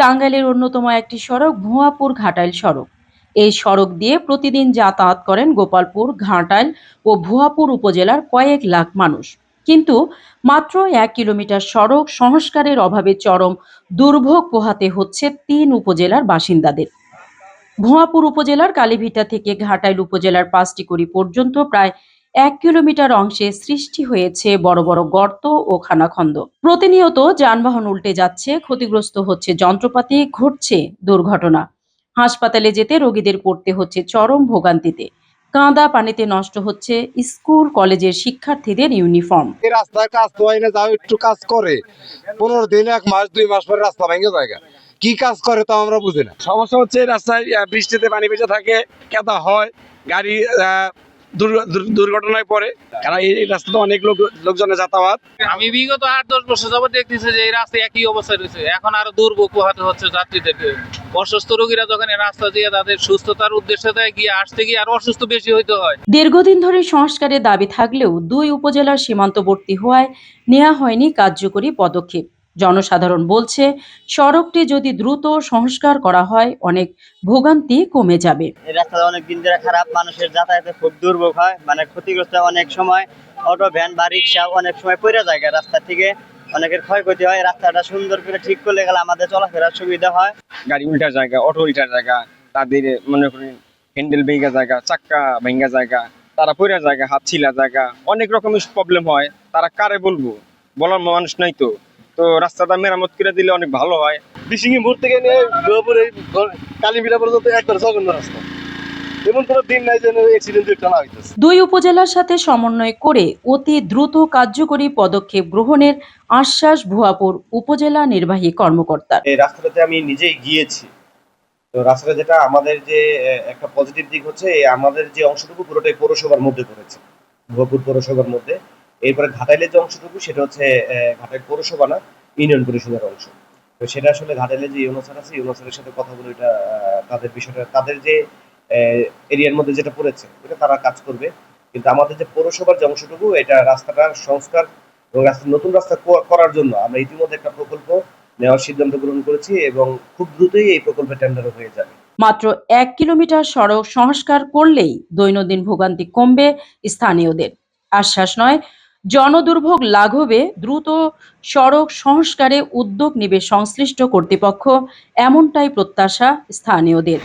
টাঙ্গাইলের অন্যতম একটি সড়ক ভুয়াপুর ঘাটাইল সড়ক। এই সড়ক দিয়ে প্রতিদিন যাতায়াত করেন গোপালপুর, ঘাটাইল ও ভুয়াপুর উপজেলার কয়েক লাখ মানুষ। কিন্তু মাত্র এক কিলোমিটার সড়ক সংস্কারের অভাবে চরম দুর্ভোগ পোহাতে হচ্ছে তিন উপজেলার বাসিন্দাদের। ভুয়াপুর উপজেলার কালীভিটা থেকে ঘাটাইল উপজেলার পাঁচটিকুড়ি পর্যন্ত প্রায় এক কিলোমিটার অংশে সৃষ্টি হয়েছে বড় বড় গর্ত ও খানাখন্দ। প্রতিনিয়ত যানবাহন উল্টে যাচ্ছে ক্ষতিগ্রস্ত হচ্ছে যন্ত্রপাতি ঘটছে দুর্ঘটনা। হাসপাতালে যেতে রোগীদের পড়তে হচ্ছে চরম ভোগান্তিতে। কাঁদা পানিতে নষ্ট হচ্ছে স্কুল কলেজের শিক্ষার্থীদের ইউনিফর্ম। রাস্তায় কাজ তো হয় না যাও একটু কাজ করে। পনেরো দিন এক মাস দুই মাস পরে রাস্তা ভেঙে জায়গা কি কাজ করে তা আমরা বুঝি না। সমস্যা হচ্ছে রাস্তায় বৃষ্টিতে পানি ভেজে থাকে কেদা হয় গাড়ি দুর্ঘটনায় পড়ে। কারণ এই রাস্তাতে অনেক লোক লোকজনের যাতায়াত। আমি বিগত আট দশ বছর যাবত দেখতেছি যে এই রাস্তায় একই অবস্থায় রয়েছে। এখন আরও দুর্ভোগ পোহাতে হচ্ছে যাত্রীদেরকে। অসুস্থ রোগীরা যখন এই রাস্তা দিয়ে তাদের সুস্থতার উদ্দেশ্যে দেয় গিয়ে আসতে গিয়ে আরও অসুস্থ বেশি হইতে হয়। দীর্ঘদিন ধরে সংস্কারের দাবি থাকলেও দুই উপজেলার সীমান্তবর্তী হওয়ায় নেওয়া হয়নি কার্যকরী পদক্ষেপ। জনসাধারণ বলছে সড়কটি যদি দ্রুত সংস্কার করা হয় অনেক ভোগান্তি কমে যাবে। এই রাস্তাটা অনেক দিন ধরে খারাপ মানুষের যাতায়াতে খুব দুর্ভোগ হয় মানে ক্ষতিগ্রস্ত অনেক সময়। অটো ভ্যান বা রিক্সা অনেক সময় পড়ে যায় রাস্তা থেকে অনেকের ক্ষয়ক্ষতি হয়। রাস্তাটা সুন্দর করে ঠিক করলে গেলে আমাদের চলাফেরার সুবিধা হয়। গাড়ি উল্টার জায়গা অটো উল্টার জায়গা তাদের মনে করেন হ্যান্ডেল ভেঙা জায়গা চাক্কা ভেঙা জায়গা তারা পড়ে জায়গা হাত ছিলা জায়গা অনেক রকমের প্রবলেম হয়। তারা কারে বলব? বলার মানুষ নাই তো। তো রাস্তাটা মেরামত করে দিলে অনেক ভালো হয়। বিশিঙ্গি মোড় থেকে নিয়ে গোয়াপুরে কালীবিড়া পর্যন্ত একবার জঘন্য রাস্তা। দুই উপজেলার সাথে সমন্বয় করে অতি দ্রুত কার্যকরী পদক্ষেপ গ্রহণের আশ্বাস ভুয়াপুর উপজেলা নির্বাহী কর্মকর্তা। এই রাস্তাটাতে আমি নিজেই গিয়েছি। তো রাস্তাটা যেটা আমাদের যে একটা পজিটিভ দিক হচ্ছে আমাদের যে অংশটুকু পুরোটাই পৌরসভার মধ্যে পড়েছে ভুয়াপুর পৌরসভার মধ্যে। এরপরে ঘাটাইলের যে অংশটুকু, সেটা হচ্ছে ঘাটাইল পৌরসভা না, ইউনিয়ন পরিষদের অংশ। তো সেটা আসলে ঘাটাইলের যে ইউনোসার আছে ইউনোসারের সাথে কথা বলে এটা তাদের বিষয়টা, তাদের যে এরিয়ার মধ্যে যেটা পড়েছে, এটা তারা কাজ করবে। কিন্তু আমাদের যে পৌরসভার যে অংশটুকু, এটা রাস্তাটার সংস্কার এবং রাস্তা, নতুন রাস্তা করার জন্য আমরা ইতিমধ্যে একটা প্রকল্প নেওয়ার সিদ্ধান্ত গ্রহণ করেছি এবং খুব দ্রুতই এই প্রকল্পের টেন্ডার হয়ে যাবে। মাত্র এক কিলোমিটার সড়ক সংস্কার করলেই দৈনন্দিন ভোগান্তি কমবে স্থানীয়দের। আশ্বাস নয় জনদুর্ভোগ লাঘবে দ্রুত সড়ক সংস্কারে উদ্যোগ নেবে সংশ্লিষ্ট কর্তৃপক্ষ এমনটাই প্রত্যাশা স্থানীয়দের।